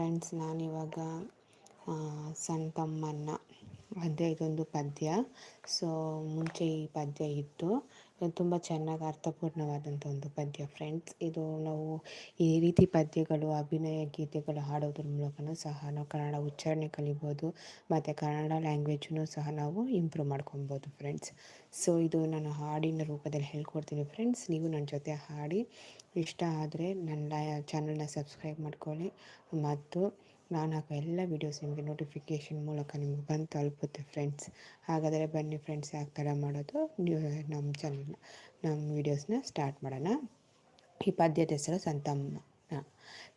Friends ನಾನಿವಾಗ ಸಣ್ಣ ತಮ್ಮನ್ನ ಅಂದರೆ ಇದೊಂದು ಪದ್ಯ. ಸೊ ಮುಂಚೆ ಈ ಪದ್ಯ ಇತ್ತು. ತುಂಬ ಚೆನ್ನಾಗಿ ಅರ್ಥಪೂರ್ಣವಾದಂಥ ಒಂದು ಪದ್ಯ ಫ್ರೆಂಡ್ಸ್. ಇದು ನಾವು ಈ ರೀತಿ ಪದ್ಯಗಳು, ಅಭಿನಯ ಗೀತೆಗಳು ಹಾಡೋದ್ರ ಮೂಲಕನೂ ಸಹ ನಾವು ಕನ್ನಡ ಉಚ್ಚಾರಣೆ ಕಲಿಬೋದು, ಮತ್ತು ಕನ್ನಡ ಲ್ಯಾಂಗ್ವೇಜನ್ನು ಸಹ ನಾವು ಇಂಪ್ರೂವ್ ಮಾಡ್ಕೊಬೋದು ಫ್ರೆಂಡ್ಸ್. ಸೊ ಇದು ನಾನು ಹಾಡಿನ ರೂಪದಲ್ಲಿ ಹೇಳ್ಕೊಡ್ತೀನಿ ಫ್ರೆಂಡ್ಸ್. ನೀವು ನನ್ನ ಜೊತೆ ಹಾಡಿ. ಇಷ್ಟ ಆದರೆ ನನ್ನ ಚಾನಲ್ನ ಸಬ್ಸ್ಕ್ರೈಬ್ ಮಾಡ್ಕೊಳ್ಳಿ. ಮತ್ತು ನಾನು ಹಾಕೋ ಎಲ್ಲ ವೀಡಿಯೋಸ್ ನಿಮಗೆ ನೋಟಿಫಿಕೇಷನ್ ಮೂಲಕ ನಿಮಗೆ ಬಂದು ತಲುಪುತ್ತೆ ಫ್ರೆಂಡ್ಸ್ ಹಾಗಾದರೆ ಬನ್ನಿ ಫ್ರೆಂಡ್ಸ್ ಯಾಕೆ ಥರ ಮಾಡೋದು? ನೀವು ನಮ್ಮ ಚಾನಲ್ನ ನಮ್ಮ ವೀಡಿಯೋಸ್ನ ಸ್ಟಾರ್ಟ್ ಮಾಡೋಣ. ಈ ಪದ್ಯದ ಹೆಸರು ಸಂತಮ್ಮ.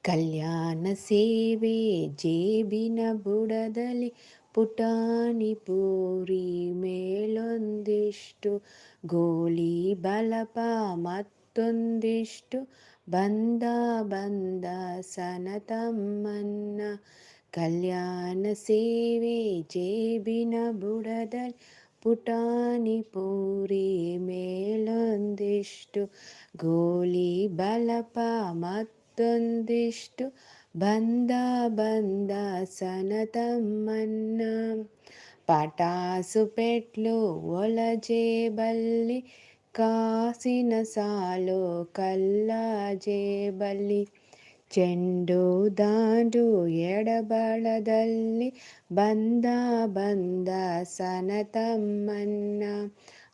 ಕಲ್ಯಾಣ ಸೇವೆ ಜೇಬಿನ ಬುಡದಲ್ಲಿ ಪುಟಾಣಿ ಪೂರಿ ಮೇಲೊಂದಿಷ್ಟು, ಗೋಲಿ ಬಲಪ ಮತ್ತೊಂದಿಷ್ಟು ಬಂದ ಬಂದ ಸನತಮ್ಮನ್ನ ಕಲ್ಯಾಣ ಸೇವೆ ಜೇಬಿನ ಬುಡದಲ್ಲಿ ಪುಟಾಣಿ ಪೂರಿ ಮೇಲೊಂದಿಷ್ಟು ಗೋಲಿ ಬಲಪ ಮತ್ತೊಂದಿಷ್ಟು ಬಂದ ಬಂದ ಸನತಮ್ಮನ್ನ ಪಟಾಸು ಪೆಟ್ಲು ಒಳಜೇಬಲ್ಲಿ ಕಾಸಿನ ಸಾಲು ಕಲ್ಲ ಜೇಬಲ್ಲಿ, ಚೆಂಡು ದಾಂಡು ಎಡಬಳದಲ್ಲಿ ಬಂದ ಬಂದ ಸನತಮ್ಮನ್ನ,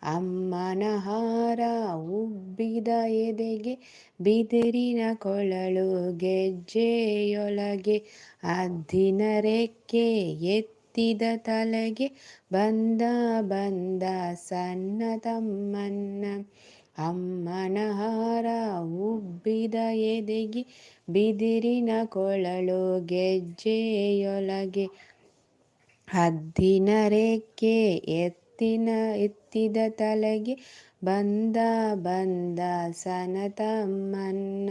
ಅಮ್ಮನ ಹಾರ ಉಬ್ಬಿದ ಎದೆಗೆ ಬಿದಿರಿನ ಕೊಳಲು ಗೆಜ್ಜೆಯೊಳಗೆ, ಅದ್ದಿನ ರೆಕ್ಕೆ ಎತ್ತಿದ ತಲೆಗೆ ಬಂದ ಬಂದ ಸಣ್ಣ ತಮ್ಮನ್ನ. ಅಮ್ಮನ ಹಾರ ಉಬ್ಬಿದ ಎದೆಗೆ ಬಿದಿರಿನ ಕೊಳಲು ಗೆಜ್ಜೆಯೊಳಗೆ ಹದ್ದಿನ ರೆಕ್ಕೆ ಎತ್ತಿನ, ಎತ್ತಿದ ತಲೆಗೆ ಬಂದ ಬಂದ ಸನತಮ್ಮನ್ನ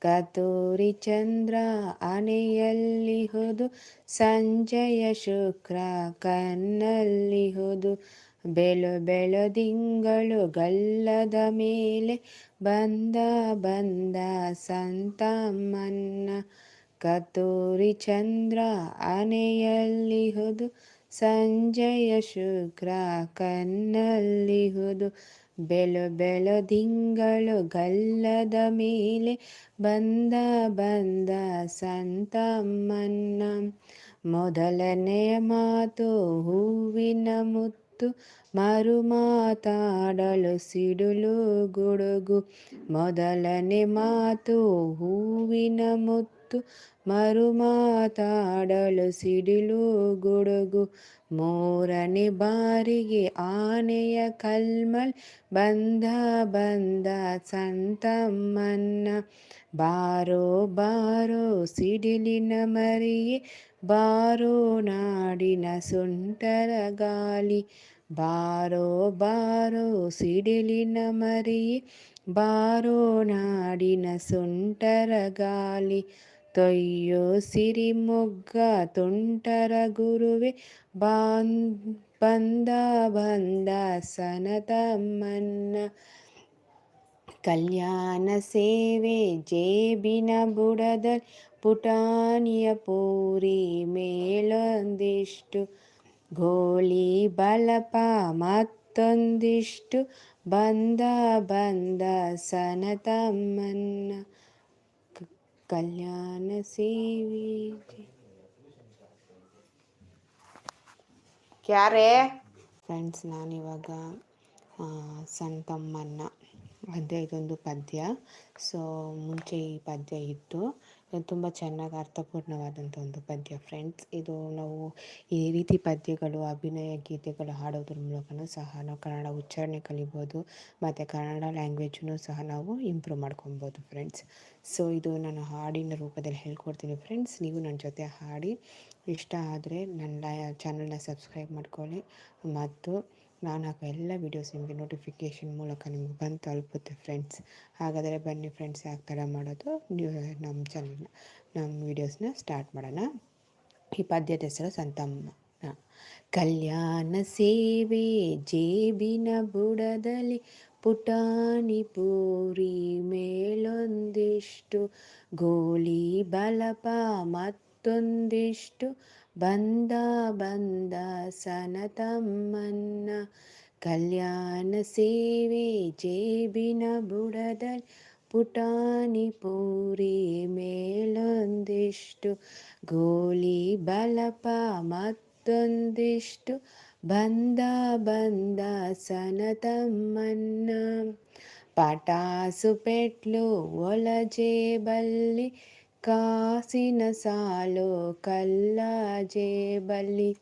ಕತೂರಿ ಚಂದ್ರ ಅನೆಯಲ್ಲಿ ಹೋದು, ಸಂಜಯ ಶುಕ್ರ ಕಣ್ಣಲ್ಲಿ ಹೋದು. ಬೆಳು ಬೆಳದಿಂಗಳು ಗಲ್ಲದ ಮೇಲೆ ಬಂದ ಬಂದ ಸಂತಮ್ಮನ್ನ. ಕತೂರಿ ಚಂದ್ರ ಅನೆಯಲ್ಲಿ ಹೋದು, ಸಂಜಯ ಶುಕ್ರ ಕಣ್ಣಲ್ಲಿ ಹೋದು. ಬೆಳು ಬೆಳದಿಂಗಳು ಗಲ್ಲದ ಮೇಲೆ ಬಂದ ಬಂದ ಸಂತಮ್ಮನ್ನ ಮೊದಲನೆಯ ಮಾತು ಹೂವಿನ ಮುತ್ತು ಮರು ಮಾತಾಡಲು ಸಿಡುಲು ಗುಡುಗು ಮೊದಲನೇ ಮಾತು ಹೂವಿನ ಮುತ್ತು ಮರು ಮಾತಾಡಲು ಸಿಡಿಲು ಗುಡುಗು ಮೂರನೇ ಬಾರಿಗೆ ಆನೆಯ ಕಲ್ಮಲ್ ಬಂದ ಬಂದ ಸಂತಮ್ಮನ್ನ ಬಾರೋ ಬಾರೋ ಸಿಡಿಲಿನ ಮರಿಯೇ ಬಾರೋ ನಾಡಿನ ಸುಂಟರ ಗಾಲಿ ಬಾರೋ ಬಾರೋ ಸಿಡಿಲಿನ ಮರಿಯೇ ಬಾರೋ ನಾಡಿನ ಸುಂಟರ ಗಾಲಿ ತೊಯ್ಯೋ ಸಿರಿಮೊಗ್ಗ ತುಂಟರ ಗುರುವೆ ಬಾನ್ ಬಂದ ಬಂದ ಸನತಮ್ಮನ್ನ ಕಲ್ಯಾಣ ಸೇವೆ ಜೇಬಿನ ಬುಡದಲ್ಲಿ ಪುಟಾಣಿಯ ಪೂರಿ ಮೇಲೊಂದಿಷ್ಟು ಗೋಲಿ ಬಲಪ ಮತ್ತೊಂದಿಷ್ಟು ಬಂದ ಬಂದ ಸನತಮ್ಮನ್ನ ಕಲ್ಯಾಣ ಸೇವೆ ಯಾರೇ ಫ್ರೆಂಡ್ಸ್ ನಾನಿವಾಗ ಸಣ್ಣ ತಮ್ಮನ್ನ ಅದೇ ಇದೊಂದು ಪದ್ಯ. ಸೊ ಮುಂಚೆ ಈ ಪದ್ಯ ಇತ್ತು. ತುಂಬ ಚೆನ್ನಾಗಿ ಅರ್ಥಪೂರ್ಣವಾದಂಥ ಒಂದು ಪದ್ಯ ಫ್ರೆಂಡ್ಸ್. ಇದು ನಾವು ಈ ರೀತಿ ಪದ್ಯಗಳು, ಅಭಿನಯ ಗೀತೆಗಳು ಹಾಡೋದ್ರ ಮೂಲಕನೂ ಸಹ ನಾವು ಕನ್ನಡ ಉಚ್ಚಾರಣೆ ಕಲಿಬೋದು, ಮತ್ತು ಕನ್ನಡ ಲ್ಯಾಂಗ್ವೇಜನ್ನು ಸಹ ನಾವು ಇಂಪ್ರೂವ್ ಮಾಡ್ಕೊಬೋದು ಫ್ರೆಂಡ್ಸ್. ಸೊ, ಇದು ನಾನು ಹಾಡಿನ ರೂಪದಲ್ಲಿ ಹೇಳ್ಕೊಡ್ತೀನಿ ಫ್ರೆಂಡ್ಸ್. ನೀವು ನನ್ನ ಜೊತೆ ಹಾಡಿ. ಇಷ್ಟ ಆದರೆ ನನ್ನ ಚಾನಲ್ನ ಸಬ್ಸ್ಕ್ರೈಬ್ ಮಾಡ್ಕೊಳ್ಳಿ. ಮತ್ತು ನಾನು ಹಾಕೋ ಎಲ್ಲ ವೀಡಿಯೋಸ್ ನಿಮಗೆ ನೋಟಿಫಿಕೇಷನ್ ಮೂಲಕ ನಿಮ್ಗೆ ಬಂದು ತಲುಪುತ್ತೆ ಫ್ರೆಂಡ್ಸ್ ಹಾಗಾದರೆ ಬನ್ನಿ ಫ್ರೆಂಡ್ಸ್ ಯಾಕೆ ಥರ ಮಾಡೋದು? ನೀವು ನಮ್ಮ ಚಾನಲ್ನ ನಮ್ಮ ವೀಡಿಯೋಸ್ನ ಸ್ಟಾರ್ಟ್ ಮಾಡೋಣ. ಈ ಪದ್ಯದ ಹೆಸರು ಸಂತಮ್ಮ. ಕಲ್ಯಾಣ ಸೇವೆ ಜೇಬಿನ ಬುಡದಲ್ಲಿ ಪುಟಾಣಿ ಪೂರಿ ಮೇಲೊಂದಿಷ್ಟು, ಗೋಲಿ ಬಲಪ ಮತ್ತೊಂದಿಷ್ಟು ಬಂದ ಬಂದ ಸನತಮ್ಮನ್ನ ಕಲ್ಯಾಣ ಸೇವೆ ಜೇಬಿನ ಬುಡದಲ್ಲಿ ಪುಟಾಣಿ ಪೂರಿ ಮೇಲೊಂದಿಷ್ಟು ಗೋಲಿ ಬಲಪ ಮತ್ತೊಂದಿಷ್ಟು ಬಂದ ಬಂದ ಸನತಮ್ಮನ್ನ ಪಟಾಸು ಪೆಟ್ಲು ಒಳಜೇಬಲ್ಲಿ ಕಾಸಿನ ಸಾಲು ಕಲ್ಲ ಜೇಬಲ್ಲಿ,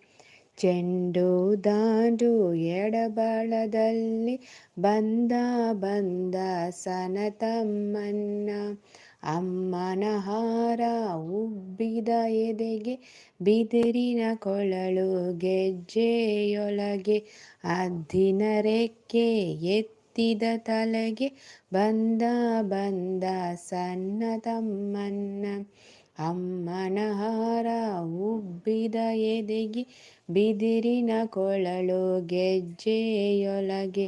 ಚೆಂಡು ದಾಂಡು ಎಡಬಳದಲ್ಲಿ ಬಂದ ಬಂದ ಸನತಮ್ಮನ್ನ, ಅಮ್ಮನ ಹಾರ ಉಬ್ಬಿದ ಎದೆಗೆ ಬಿದಿರಿನ ಕೊಳಲು ಗೆಜ್ಜೆಯೊಳಗೆ, ಅದ್ದಿನ ರೆಕ್ಕೆ ಎತ್ತಿದ ತಲೆಗೆ ಬಂದ ಬಂದ ಸಣ್ಣ ತಮ್ಮನ್ನ. ಅಮ್ಮನ ಹಾರ ಉಬ್ಬಿದ ಎದೆಗೆ ಬಿದಿರಿನ ಕೊಳಲು ಗೆಜ್ಜೆಯೊಳಗೆ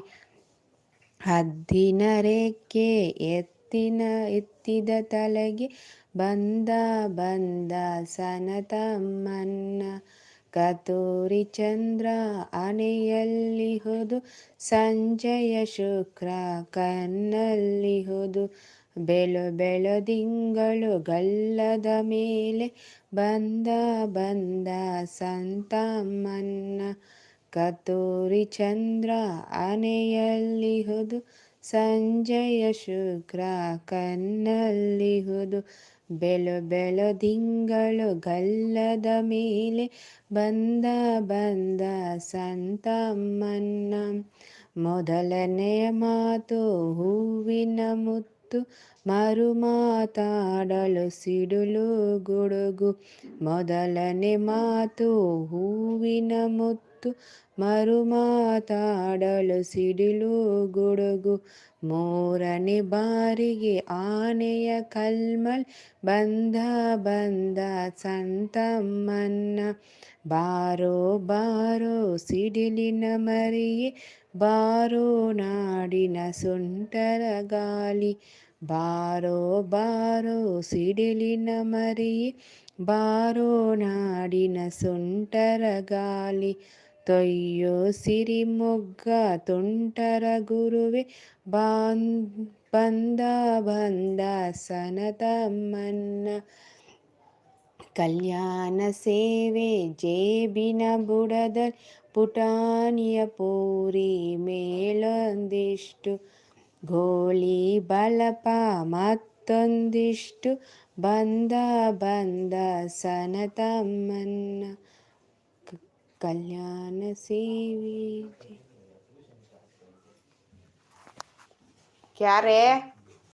ಹದ್ದಿನ ರೇಖೆ ಎತ್ತಿನ, ಎತ್ತಿದ ತಲೆಗೆ ಬಂದ ಬಂದ ಸನತಮ್ಮನ್ನ ಕತೂರಿ ಚಂದ್ರ ಅನೆಯಲ್ಲಿ ಹೋದು, ಸಂಜಯ ಶುಕ್ರ ಕನ್ನಲ್ಲಿ ಹೋದು. ಬೆಳು ಬೆಳದಿಂಗಳು ಗಲ್ಲದ ಮೇಲೆ ಬಂದ ಬಂದ ಸಂತಮ್ಮನ್ನ. ಕತೂರಿ ಚಂದ್ರ ಅನೆಯಲ್ಲಿ ಹೋದು, ಸಂಜಯ ಶುಕ್ರ ಕನ್ನಲ್ಲಿ ಹೋದು. ಬೆಳು ಬೆಳದಿಂಗಳು ಗಲ್ಲದ ಮೇಲೆ ಬಂದ ಬಂದ ಸಂತಮ್ಮನ್ನ ಮೊದಲನೆಯ ಮಾತು ಹೂವಿನ ಮುತ್ತು ಮರು ಮಾತಾಡಲು ಸಿಡುಲು ಗುಡುಗು ಮೊದಲನೇ ಮಾತು ಹೂವಿನ ಮುತ್ತು ಮರು ಮಾತಾಡಲು ಸಿಡಿಲು ಗುಡುಗು ಮೂರನೇ ಬಾರಿಗೆ ಆನೆಯ ಕಲ್ಮಲ್ ಬಂದ ಬಂದ ಸಂತಮ್ಮನ್ನ ಬಾರೋ ಬಾರೋ ಸಿಡಿಲಿನ ಮರಿಯೇ ಬಾರೋ ನಾಡಿನ ಸುಂಟರ ಗಾಳಿ ಬಾರೋ ಬಾರೋ ಸಿಡಿಲಿನ ಮರಿಯೇ ಬಾರೋ ನಾಡಿನ ಸುಂಟರ ಗಾಳಿ ತೊಯ್ಯೋ ಸಿರಿಮೊಗ್ಗ ತುಂಟರ ಗುರುವೆ ಬಾನ್ ಬಂದ ಬಂದ ಸನತಮ್ಮನ್ನ ಕಲ್ಯಾಣ ಸೇವೆ ಜೇಬಿನ ಬುಡದಲ್ಲಿ ಪುಟಾಣಿಯ ಪೂರಿ ಮೇಲೊಂದಿಷ್ಟು ಗೋಳಿ ಬಲಪ ಮತ್ತೊಂದಿಷ್ಟು ಬಂದ ಬಂದ ಸನತಮ್ಮನ್ನ कल्याण सेवी क्या रे?